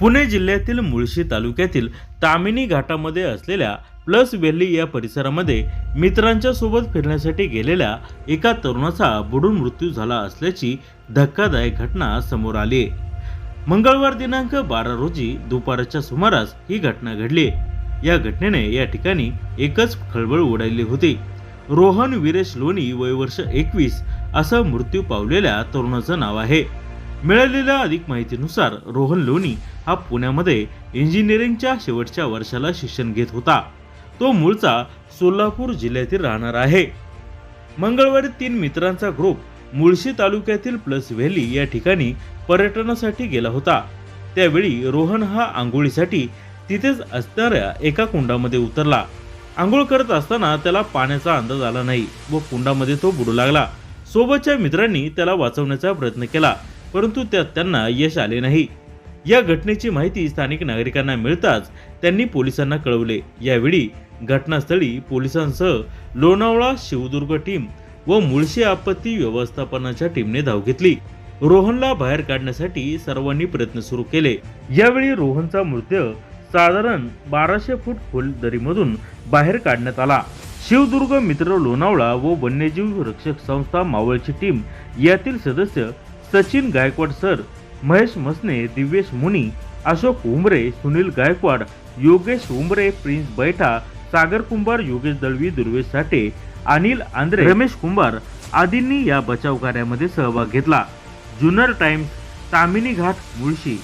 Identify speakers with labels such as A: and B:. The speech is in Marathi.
A: पुणे जिल्ह्यातील मुळशी तालुक्यातील तामिनी घाटामध्ये असलेल्या प्लस व्हॅली या परिसरामध्ये मित्रांच्या सोबत फिरण्यासाठी गेलेल्या एका तरुणाचा बुडून मृत्यू झाला असल्याची धक्कादायक घटना समोर आली. आहे मंगळवार दिनांक बारा रोजी दुपारच्या सुमारास ही घटना घडली. या घटनेने या ठिकाणी एकच खळबळ उडाली होती. रोहन वीरेश लोणी वय वर्ष एकवीस असं मृत्यू पावलेल्या तरुणाचं नाव आहे. मिळालेल्या अधिक माहितीनुसार रोहन लोणी हा पुण्यामध्ये इंजिनिअरिंगच्या शेवटच्या वर्षाला शिक्षण घेत होता. तो मूळचा सोलापूर जिल्ह्यातील राहणार आहे. मंगळवारी तीन मित्रांचा ग्रुप मुळशी तालुक्यातील प्लस व्हॅली या ठिकाणी पर्यटनासाठी गेला होता. त्यावेळी रोहन हा आंघोळीसाठी तिथेच असणाऱ्या एका कुंडामध्ये उतरला. आंघोळ करत असताना त्याला पाण्याचा अंदाज आला नाही व कुंडामध्ये तो बुडू लागला. सोबतच्या मित्रांनी त्याला वाचवण्याचा प्रयत्न केला. परंतु त्यात त्यांना यश आले नाही. या घटनेची माहिती स्थानिक नागरिकांना मिळताच त्यांनी पोलिसांना कळवले. यावेळी घटनास्थळी पोलिसांसह लोणावळा शिवदुर्ग टीम व मुळशी आपत्ती व्यवस्थापनाच्या टीमने धाव घेतली. रोहनला बाहेर काढण्यासाठी सर्वांनी प्रयत्न सुरू केले. यावेळी रोहनचा मृतदेह साधारण बाराशे फूट खोल दरीमधून बाहेर काढण्यात आला. शिवदुर्ग मित्र लोणावळा व वन्यजीव रक्षक संस्था मावळची टीम यातील सदस्य सचिन गायकवाड सर महेश मसने दिव्येश मुनी अशोक उमरे सुनील गायकवाड योगेश उमरे प्रिन्स बैठा सागर कुंभार योगेश दळवी दुर्वेश साठे अनिल आंद्रे रमेश कुंभार आदींनी या बचाव कार्यामध्ये सहभाग घेतला. जुनर टाइम्स तामिनी घाट मुळशी.